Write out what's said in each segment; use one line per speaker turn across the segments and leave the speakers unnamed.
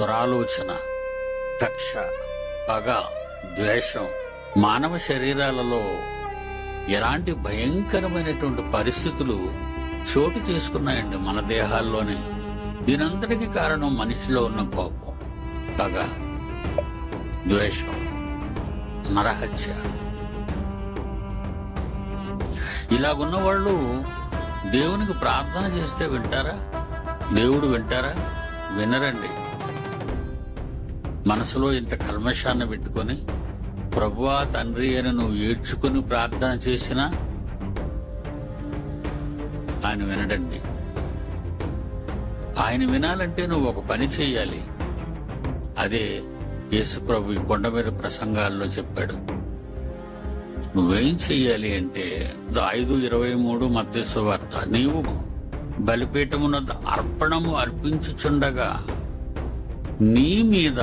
దురాలోచన కక్ష పగ ద్వేషం మానవ శరీరాలలో ఎలాంటి భయంకరమైనటువంటి పరిస్థితులు చోటు చేసుకున్నాయండి మన దేహాల్లోనే. దీనంతటికి కారణం మనిషిలో ఉన్న కోపం పగ ద్వేషం నరహత్య. ఇలాగున్న వాళ్ళు దేవునికి ప్రార్థన చేస్తే వింటారా? దేవుడు వింటారా? వినరండి. మనసులో ఇంత కల్మషాన్ని పెట్టుకొని ప్రభువా తండ్రి అని నువ్వు ఏడ్చుకుని ప్రార్థన చేసినా ఆయన వినడండి. ఆయన వినాలంటే నువ్వు ఒక పని చేయాలి. అదే యేసు ప్రభు ఈ కొండ మీద ప్రసంగాల్లో చెప్పాడు. నువ్వేం చెయ్యాలి అంటే ఐదు ఇరవై మూడు మధ్యస్థ వార్త. నీవు బలిపీఠమున అర్పణము అర్పించుచుండగా నీ మీద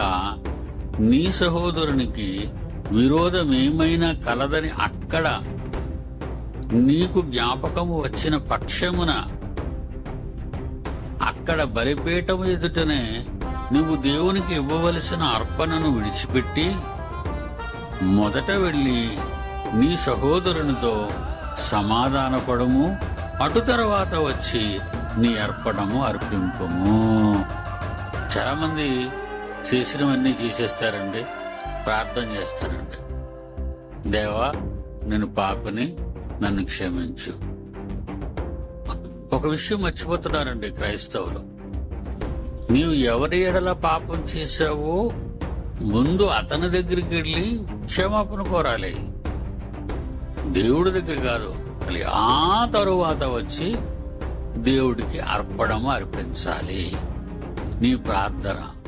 నీ సహోదరునికి విరోధం ఏమైనా కలదని అక్కడ నీకు జ్ఞాపకము వచ్చిన పక్షమున అక్కడ బలిపీఠము ఎదుటనే నువ్వు దేవునికి ఇవ్వవలసిన అర్పణను విడిచిపెట్టి మొదట వెళ్ళి నీ సహోదరునితో సమాధానపడము అటు తర్వాత వచ్చి నీ అర్పణము అర్పింపము. చాలామంది చేసినవన్నీ చేసేస్తారండి. ప్రార్థన చేస్తారండి. దేవా నేను పాపని నన్ను క్షమించు. ఒక విషయం మర్చిపోతున్నారండి క్రైస్తవులు. నీవు ఎవరి ఎడల పాపం చేశావో ముందు అతని దగ్గరికి వెళ్ళి క్షమాపణ కోరాలి. దేవుడి దగ్గర కాదు మళ్ళీ ఆ తరువాత వచ్చి దేవుడికి అర్పణము అర్పించాలి. నీ ప్రార్థన.